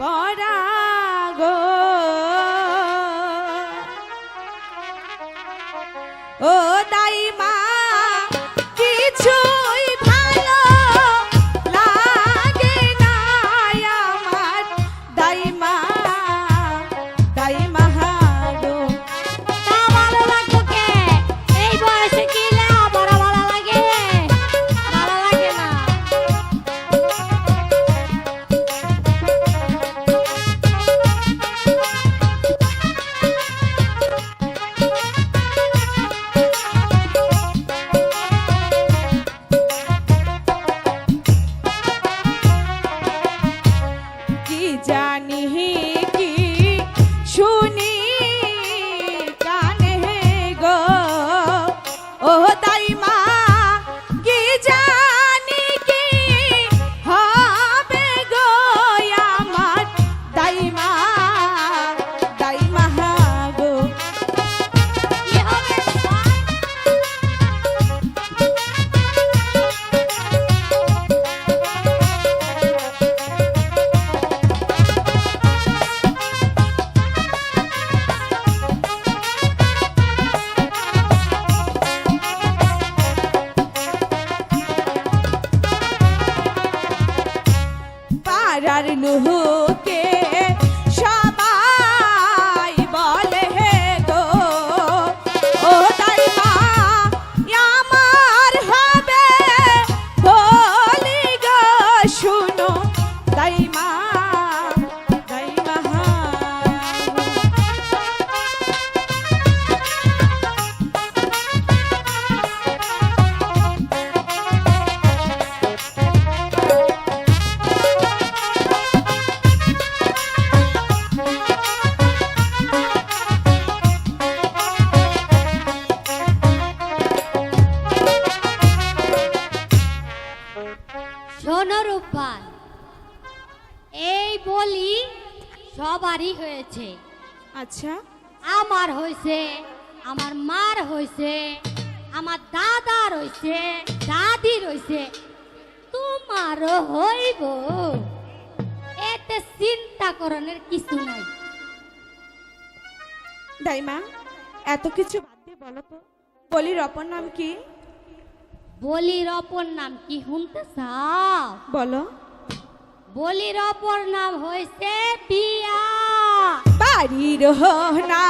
করা গো। ও দাইমা পাড়ার লোকে শোনো এই বলি সবারই হয়েছে। আচ্ছা। আমার হয়েছে আমার মার হয়েছে আমার দাদার হয়েছে দাদির হয়েছে। তোমারও হইব। এতে চিন্তা করণের কিছু নাই। দাইমা এত কিছু বাদ দিয়ে বলো তো। বলির অপর নাম কি? বলির অপর নাম কি শুনতে চাও? বলো। বলির অপর নাম হয়েছে বিয়া। বাড়ির না